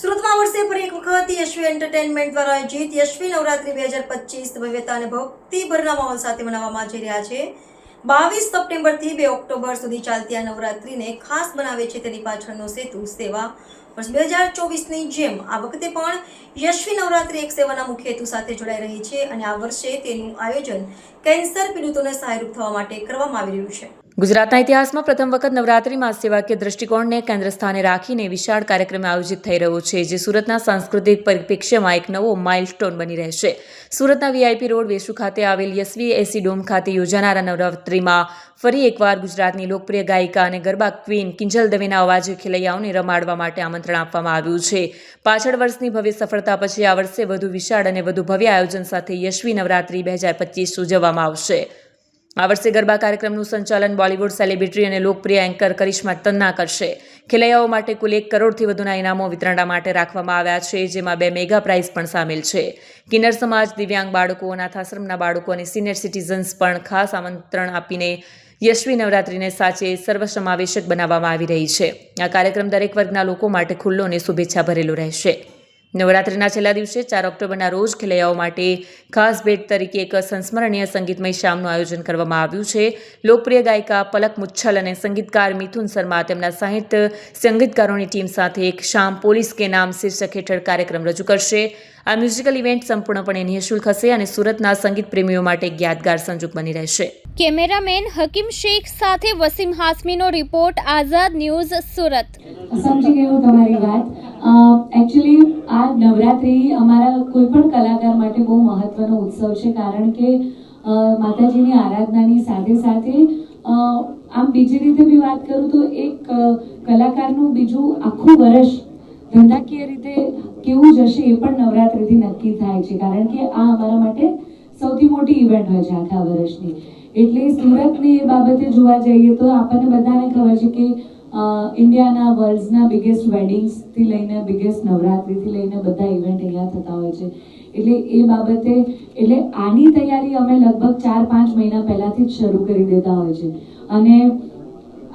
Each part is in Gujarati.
સુરતમાં વર્ષે ફરી એક વખત યશવી એન્ટરટેનમેન્ટ દ્વારા આયોજિત યશવી નવરાત્રી બે હજાર પચીસ ભવ્યતા અને ભક્તિભરના માહોલ સાથે મનાવવામાં જઈ રહ્યા છે. બાવીસ સપ્ટેમ્બરથી બે ઓક્ટોબર સુધી ચાલતી આ નવરાત્રિને ખાસ બનાવે છે તેની પાછળનો સેતુ સેવા. વર્ષ બે હજાર ચોવીસની જેમ આ વખતે પણ યશવી નવરાત્રિ એક સેવાના મુખ્ય હેતુ સાથે જોડાઈ રહી છે અને આ વર્ષે તેનું આયોજન કેન્સર પીડિતોને સહાયરૂપ થવા માટે કરવામાં આવી રહ્યું છે. ગુજરાતના ઇતિહાસમાં પ્રથમ વખત નવરાત્રિમાં સેવાકીય દ્રષ્ટિકોણને કેન્દ્ર સ્થાને રાખીને વિશાળ કાર્યક્રમ આયોજિત થઈ રહ્યો છે, જે સુરતના સાંસ્કૃતિક પરિપ્રેક્ષ્યમાં એક નવો માઇલસ્ટોન બની રહેશે. સુરતના વીઆઈપી રોડ વેસુ ખાતે આવેલ યશવી એસી ડોમ ખાતે યોજાનારા નવરાત્રિમાં ફરી એકવાર ગુજરાતની લોકપ્રિય ગાયિકા અને ગરબા ક્વીન કિંજલ દવેના અવાજે ખેલૈયાઓને રમાડવા માટે આમંત્રણ આપવામાં આવ્યું છે. પાછળ વર્ષની ભવ્ય સફળતા પછી આ વર્ષે વધુ વિશાળ અને વધુ ભવ્ય આયોજન સાથે યશવી નવરાત્રિ બે હજાર પચીસ ઉજવવામાં આવશે. આ વર્ષે ગરબા કાર્યક્રમનું સંચાલન બોલિવૂડ સેલિબ્રિટી અને લોકપ્રિય એન્કર કરિશ્મા તન્ના કરશે. ખેલૈયાઓ માટે કુલ એક કરોડથી વધુના ઇનામો વિતરણા માટે રાખવામાં આવ્યા છે, જેમાં બે મેગા પ્રાઇઝ પણ સામેલ છે. કિન્નર સમાજ, દિવ્યાંગ બાળકો અનાથાશ્રમના બાળકો અને સિનિયર સિટીઝન્સ પણ ખાસ આમંત્રણ આપીને યશવી નવરાત્રિને સાચે સર્વસમાવેશક બનાવવામાં આવી રહી છે. આ કાર્યક્રમ દરેક વર્ગના લોકો માટે ખુલ્લો અને શુભેચ્છા ભરેલો રહેશે. નવરાત્રિના છેલ્લા દિવસે ચાર ઓક્ટોબરના રોજ ખેલૈયાઓ માટે ખાસ ભેટ તરીકે એક સંસ્મરણીય સંગીતમય શામનું આયોજન કરવામાં આવ્યું છે. લોકપ્રિય ગાયિકા પલક મુચ્છલ અને સંગીતકાર મિથુન શર્મા તેમના સાહિત્ય સંગીતકારોની ટીમ સાથે એક શામ પોલીસ કે નામ શીર્ષક હેઠળ કાર્યક્રમ રજૂ કરશે. આ મ્યુઝિકલ ઇવેન્ટ સંપૂર્ણપણે નિઃશુલ્ક હશે અને સુરતના સંગીત પ્રેમીઓ માટે એક યાદગાર સંજોગ બની રહેશે. કેમેરામેન હકીમ શેખ સાથે વસીમ હાસમીનો રિપોર્ટ આઝાદ ન્યૂઝ સુરત. સમજી ગઈ તમારી વાત. એકચ્યુઅલી આ નવરાત્રિ અમારા કોઈ પણ કલાકાર માટે બહુ મહત્વનો ઉત્સવ છે, કારણ કે માતાજીની આરાધનાની સાથે સાથે આમ બીજી રીતે બી વાત કરું તો એક કલાકારનું બીજું આખું વર્ષ ધંધાકીય રીતે કેવું જશે એ પણ નવરાત્રિથી નક્કી થાય છે, કારણ કે આ અમારા માટે સૌથી મોટી ઇવેન્ટ હોય છે આખા વર્ષની. એટલે સુરતની એ બાબતે જોવા જઈએ તો આપણને બધાને ખબર છે કે ઇન્ડિયાના વર્લ્ડના બિગેસ્ટ વેડિંગ્સથી લઈને બિગેસ્ટ નવરાત્રિથી લઈને બધા ઇવેન્ટ અહીંયા થતા હોય છે. એટલે એ બાબતે, એટલે આની તૈયારી અમે લગભગ ચાર પાંચ મહિના પહેલાંથી જ શરૂ કરી દેતા હોય છે. અને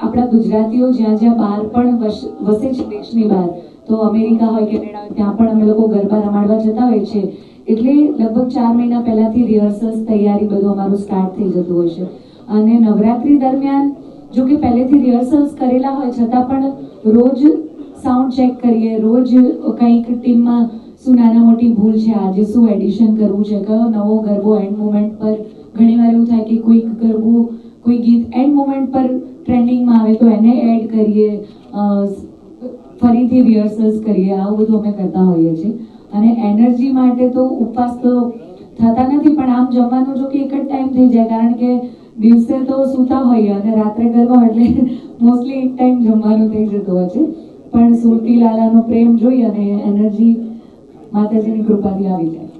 આપણા ગુજરાતીઓ જ્યાં જ્યાં બહાર પણ વસ- છે દેશની બહાર, તો અમેરિકા હોય, કેનેડા હોય, ત્યાં પણ અમે લોકો ગરબા રમાડવા જતા હોય છે. એટલે લગભગ ચાર મહિના પહેલાંથી રિહર્સલ્સ તૈયારી બધું અમારું સ્ટાર્ટ થઈ જતું હોય છે. અને નવરાત્રિ દરમિયાન જો કે પહેલેથી રિહર્સલ્સ કરેલા હોય, છતાં પણ રોજ સાઉન્ડ ચેક કરીએ. રોજ કંઈક ટીમમાં શું નાના મોટી ભૂલ છે, આજે શું એડિશન કરવું છે, કયો નવો ગરબો એન્ડ મુમેન્ટ પર ઘણીવાર એવું થાય કે કોઈક ગરબું, કોઈ ગીત એન્ડ મુમેન્ટ પર ટ્રેન્ડિંગમાં આવે તો એને એડ કરીએ. ફરીથી રિહર્સલ્સ કરીએ. આવું બધું અમે કરતા હોઈએ છીએ. અને એનર્જી માટે તો ઉપવાસ તો થતા નથી, પણ આમ જમવાનું જો કે એક જ ટાઈમ થઈ જાય, કારણ કે દિવસે તો સૂતા હોઈએ અને રાત્રે ગરબા એટલે મોસ્ટલી એક ટાઈમ જમવાનું થઈ જતું હોય છે. પણ સુરતી લાલાનો પ્રેમ જોઈ અને એનર્જી માતાજીની કૃપાથી આવી જાય.